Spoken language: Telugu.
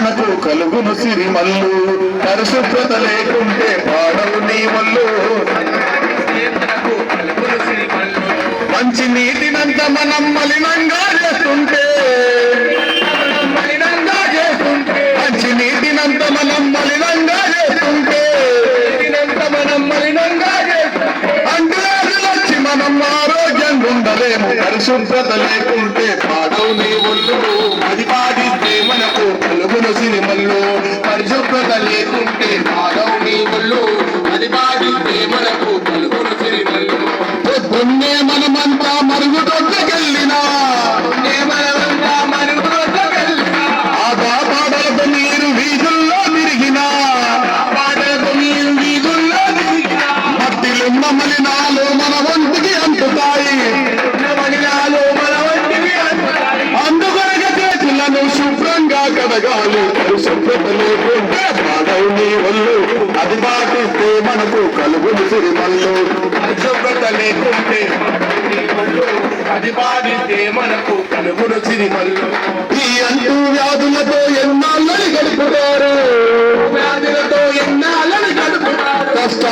మనకు కలుగును సిరిమల్లు. పరిశుభ్రత లేకుంటే పాడవు నీ వల్లు. మనకు కలుగును సిరిమల్లు. మంచి నీటినంత మనం మలినంగా చేస్తుంటే. మలినంగా చేస్తుంటే. మంచి నీటినంత మనం మలినంగా చేస్తుంటే. మనం మలినంగా వచ్చి మనం ఆరోగ్యంగా ఉండలేము. పరిశుభ్రత లేకుంటే పాడవు నీ ఒళ్ళు సిరిమల్లు పరిశుభ్రత లేకుంటే పాడవు నీ ఒళ్ళు అది పాడితే మనకు కలుగును సిరిమల్లు పొద్దున్నే మనమంతా మరుగుదొడ్లకెళ్ళినా. మలినాలు మన వంటివి అంటుతాయి. అందుకొనక చేతులను శుభ్రంగా కడగాలి. అది పాటిస్తే మనకు కలుగులు సిరిమల్లు. అశుభ్రత లేకుంటే అది బాధిస్తే మనకు కలుగులు సిరిమల్లు. ఈ అంటూ వ్యాధులతో ఎన్నాళ్ళని గడుపుతారు? వ్యాధులతో ఎన్నాళ్ళని గడుపుతారు? కష్ట